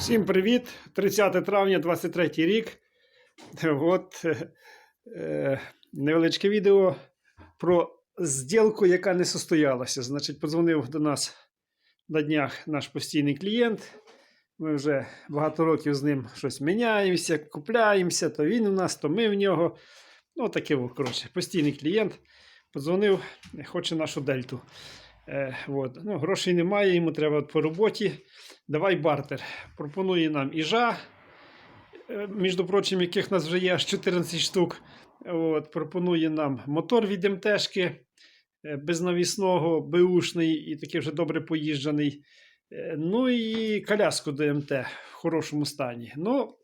Всім привіт! 30 травня 23 рік. От е, е, невеличке відео про зділку, яка не состоялася. Значить, подзвонив до нас на днях наш постійний клієнт. Ми вже багато років з ним щось міняємося, купляємося, то він у нас, то ми в нього. Ну, таке, коротше, постійний клієнт. Подзвонив, хоче нашу дельту. Е, ну, грошей немає, йому треба по роботі. Давай бартер. Пропонує нам іжа, е, між прочим, яких нас вже є аж 14 штук. От, пропонує нам мотор від МТшки е, безнавісного, беушний і такий вже добре поїжджений. Е, Ну і коляску до МТ в хорошому стані. Ну,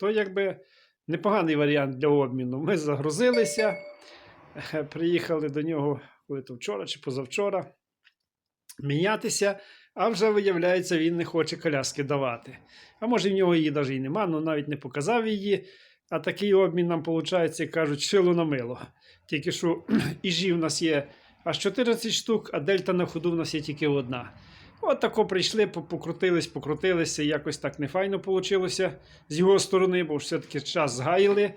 то якби непоганий варіант для обміну. Ми загрузилися, приїхали до нього коли то вчора чи позавчора мінятися. А вже виявляється, він не хоче коляски давати. А може, в нього її навіть і нема, ну навіть не показав її. А такий обмін нам виходить, як кажуть, шило на мило. Тільки що іжі в нас є аж 14 штук, а дельта на ходу в нас є тільки одна. От тако прийшли, покрутились, покрутилися, якось так нефайно вийшло з його сторони, бо все-таки час згаяли.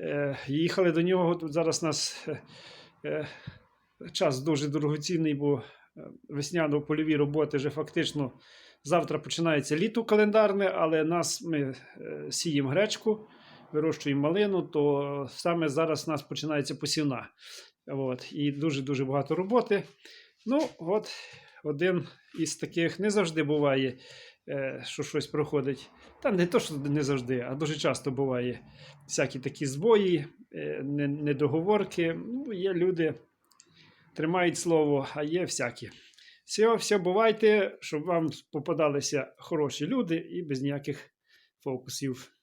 Е, їхали до нього. Тут зараз нас е, е, час дуже дорогоцінний, бо весняно-польові роботи вже фактично завтра починається літо календарне, але нас ми е, сіємо гречку, вирощуємо малину, то саме зараз у нас починається посівна. От, і дуже-дуже багато роботи. Ну, от один із таких не завжди буває, е, що щось проходить. Та не то, що не завжди, а дуже часто буває всякі такі збої, е, недоговорки. Ну, є люди, тримають слово, а є всякі. Все, все, бувайте, щоб вам попадалися хороші люди і без ніяких фокусів.